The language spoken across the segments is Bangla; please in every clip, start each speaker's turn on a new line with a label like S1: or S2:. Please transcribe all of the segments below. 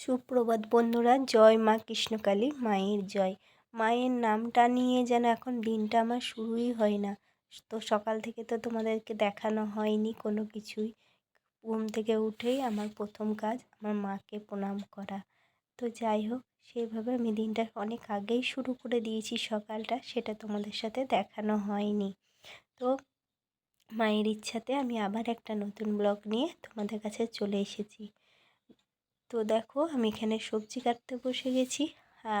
S1: সুপ্রভাত বন্ধুরা, জয় মা কৃষ্ণকালী, মায়ের জয়। মায়ের নামটা নিয়ে যেন এখন দিনটা আমার শুরুই হয় না। তো সকাল থেকে তো তোমাদেরকে দেখানো হয়নি কোনো কিছুই। ঘুম থেকে উঠেই আমার প্রথম কাজ আমার মাকে প্রণাম করা। তো যাই হোক সেইভাবে আমি দিনটা অনেক আগেই শুরু করে দিয়েছি সকালটা, সেটা তোমাদের সাথে দেখানো হয়নি। তো মায়ের ইচ্ছাতে আমি আবার একটা নতুন ব্লগ নিয়ে তোমাদের কাছে চলে এসেছি। তো দেখো আমি এখানে সবজি কাটতে বসে গেছি।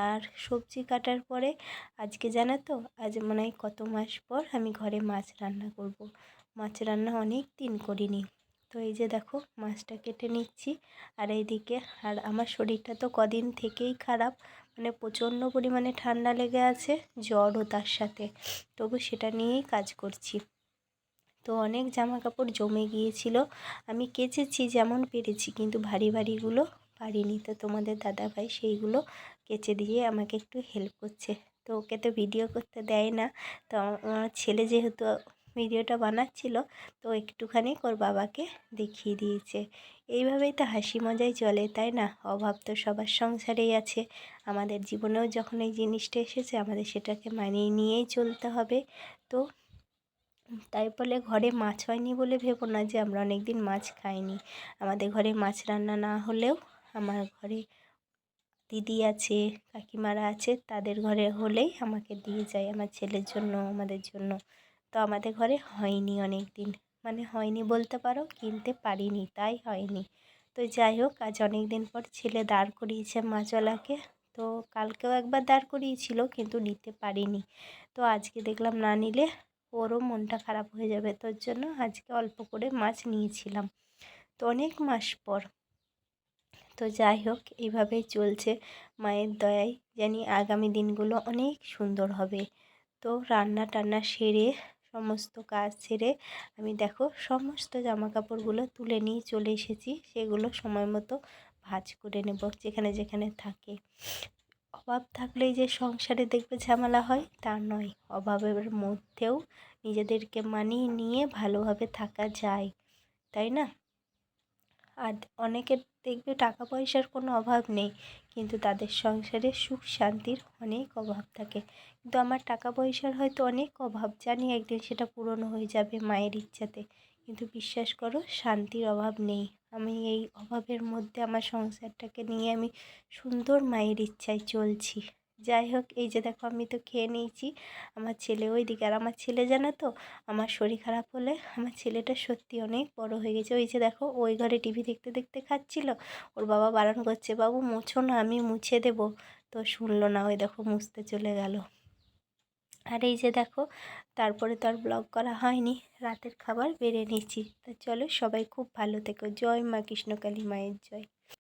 S1: আর সবজি কাটার পরে আজকে জানো তো, আজ মনে হয় কত মাস পর আমি ঘরে মাছ রান্না করব। মাছ রান্না অনেক দিন করিনি। তো এই যে দেখো মাছটা কেটে নিচ্ছি। আর এইদিকে, আর আমার শরীরটা তো কদিন থেকেই খারাপ মানে প্রচণ্ড পরিমাণে ঠান্ডা লেগে আছে, জ্বরও তার সাথে। তবু সেটা নিয়েই কাজ করছি। তো অনেক জামা কাপড় জমে গিয়েছিল। আমি কেচেছি যেমন পেরেছি, কিন্তু ভারী ভারীগুলো পারিনি। তো তোমাদের দাদাভাই সেইগুলো কেচে দিয়ে আমাকে একটু হেল্প করছে। তো ওকে তো ভিডিও করতে দেয় না। তো আমার ছেলে যেহেতু ভিডিওটা বানাচ্ছিল, তো একটুখানি ওর বাবাকে দেখিয়ে দিয়েছে। এইভাবেই তো হাসি মজাই চলে, তাই না? অভাব তো সবার সংসারেই আছে। আমাদের জীবনেও যখন এই জিনিসটা এসেছে, আমাদের সেটাকে মানিয়ে নিয়েই চলতে হবে। তো তাই বলে ঘরে মাছ হয়নি বলে ভেবো না যে আমরা অনেক দিন মাছ খাইনি। আমাদের ঘরে মাছ রান্না না হলেও আমার ঘরে দিদি আছে, কাকিমারা আছে, তাদের ঘরে হলেই আমাকে দিয়ে যায় আমার ছেলের জন্য, আমাদের জন্য। তো আমাদের ঘরে হয়নি অনেক দিন মানে হয়নি বলতে পারো, কিনতে পারিনি, তাই হয়নি। তো যাই হোক, আজ অনেক দিন পর ছেলে দাঁড় করিয়েছে মাছওয়ালাকে। তো কালকেও একবার দাঁড় করিয়েছিল, কিন্তু নিতে পারিনি। তো আজকে দেখলাম না নিলে ওরও মনটা খারাপ হয়ে যাবে। তোর জন্য আজকে অল্প করে মাছ নিয়েছিলাম। তো অনেক মাস পর তো যাই হোক এইভাবেই চলছে মায়ের দয়ায় জানি আগামী দিনগুলো অনেক সুন্দর হবে। তো রান্না টান্না সেরে, সমস্ত কাজ সেরে আমি দেখো সমস্ত জামা কাপড়গুলো তুলে নিয়ে চলে এসেছি। সেগুলো সময় মতো ভাজ করে নেব যেখানে যেখানে থাকে। অভাব থাকলেই যে সংসারে দেখবে ঝামেলা হয়, তা নয়। অভাবের মধ্যেও নিজেদেরকে মানিয়ে নিয়ে ভালোভাবে থাকা যায়। তাই না? আর অনেকের দেখবে টাকা পয়সার কোনো অভাব নেই, কিন্তু তাদের সংসারে সুখ শান্তির অনেক অভাব থাকে। কিন্তু আমার টাকা পয়সার হয়তো অনেক অভাব, জানি একদিন সেটা পূরণ হয়ে যাবে মায়ের ইচ্ছাতে, কিন্তু বিশ্বাস করো শান্তির অভাব নেই। আমি এই অভাবের মধ্যে আমার সংসারটাকে নিয়ে আমি সুন্দর মায়ের ইচ্ছায় চলছি। যাই হোক, এই যে দেখো আমি তো খেয়ে নিয়েছি। আমার ছেলে ওই দিকে আর আমার ছেলে জানো তো, আমার শরীর খারাপ হলে আমার ছেলেটা সত্যি অনেক বড় হয়ে গেছে। ওই যে দেখো ওই ঘরে টিভি দেখতে দেখতে খাচ্ছিল। ওর বাবা বারণ করছে, বাবু মুছো না, আমি মুছে দেবো। তো শুনলো না, ওই দেখো মুছতে চলে গেল। আর এই যে দেখো, তারপরে তো আর ব্লগ করা হয়নি, রাতের খাবার বেড়ে নিয়েছি। তা চলো সবাই খুব ভালো থেকো। জয় মা কৃষ্ণকালী মায়ের জয়।